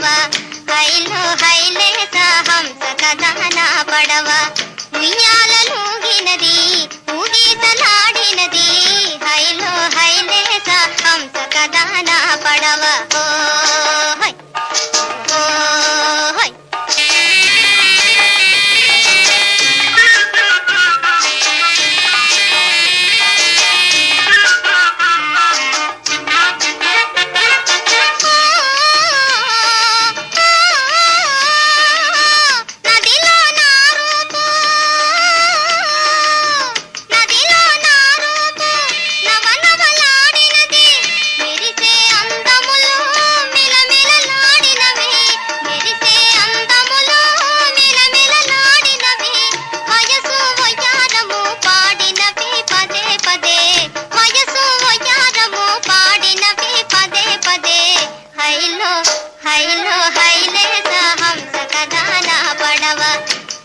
పడవా? హైలో హైలేత హంస కథ నా పడవా? ఉయ్యా హైలో హైలేస హంస కథానా పడవ.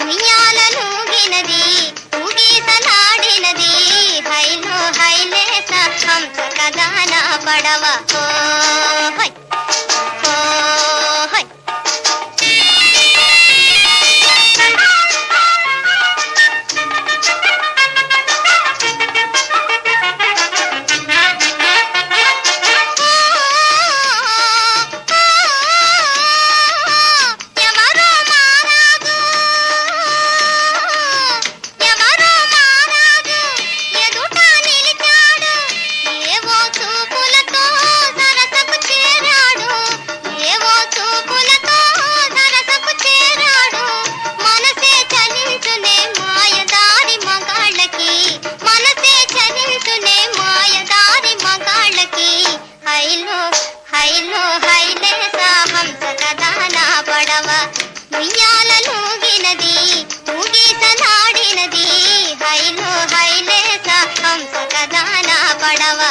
ఉయ్యాల నూగినది ఊగీసలాడినది హైలో హైలేస హంస కథానా పడవ. ఓ తూగీసలాడినది హైలో హైలేస హంస కదానా పడవ.